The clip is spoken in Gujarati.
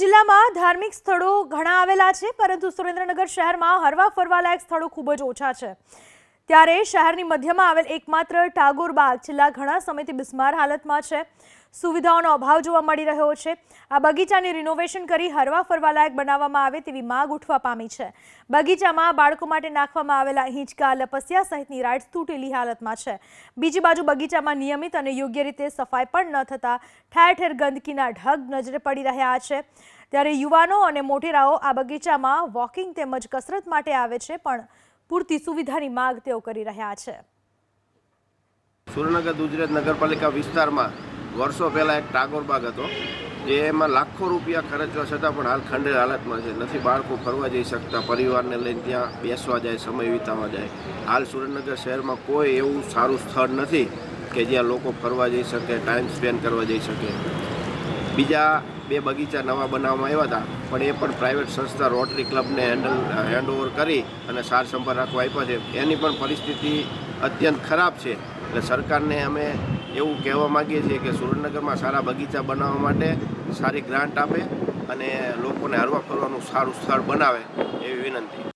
જિલ્લામાં ધાર્મિક સ્થળો ઘણા આવેલા છે, પરંતુ સુરેન્દ્રનગર શહેરમાં હરવા ફરવાલાયક સ્થળો ખૂબ જ ઓછા છે. ત્યારે શહેરની મધ્યમાં આવેલ એકમાત્ર ટાગોર બાગ છેલ્લા ઘણા સમયથી બિસ્માર હાલતમાં છે. સુવિધાઓનો અભાવ જોવા મળી રહ્યો છે. આ બગીચાની રિનોવેશન કરી હરવા ફરવાલાયક બનાવવામાં આવે તેવી માંગ ઉઠવા પામી છે. બગીચામાં બાળકો માટે નાખવામાં આવેલા હિંચકા, લપસિયા સહિતની રાઇડ્સ તૂટેલી હાલતમાં છે. બીજી બાજુ બગીચામાં નિયમિત અને યોગ્ય રીતે સફાઈ પણ ન થતાં ઠેર ઠેર ગંદકીના ઢગ નજરે પડી રહ્યા છે. ત્યારે યુવાનો અને મોટેરાઓ આ બગીચામાં વોકિંગ તેમજ કસરત માટે આવે છે, પણ પૂરતી સુવિધાની માંગ તેઓ કરી રહ્યા છે. સુરેન્દ્રનગર ગુજરાત નગરપાલિકા વિસ્તારમાં વર્ષો પહેલાં એક ટાગોર બાગ હતો, જે એમાં લાખો રૂપિયા ખર્ચવા છતાં પણ હાલ ખંડેર હાલતમાં છે. નથી, બાળકો ફરવા જઈ શકતા, પરિવારને લઈને ત્યાં બેસવા જાય, સમય વિતાવવા જાય. હાલ સુરેન્દ્રનગર શહેરમાં કોઈ એવું સારું સ્થળ નથી કે જ્યાં લોકો ફરવા જઈ શકે ટાઈમ સ્પેન્ડ કરવા જઈ શકે. બીજા બે બગીચા નવા બનાવવામાં આવ્યા હતા. પણ એ પણ પ્રાઇવેટ સંસ્થા રોટરી ક્લબને હેન્ડલ હેન્ડઓવર કરી અને સાર સંભાળ રાખવા આપ્યા છે. એની પણ પરિસ્થિતિ અત્યંત ખરાબ છે. એટલે સરકારને અમે એવું કહેવા માગીએ છીએ કે સુરેન્દ્રનગરમાં સારા બગીચા બનાવવા માટે સારી ગ્રાન્ટ આપે અને લોકોને હરવા ફરવાનું સારું સ્થળ બનાવે એવી વિનંતી.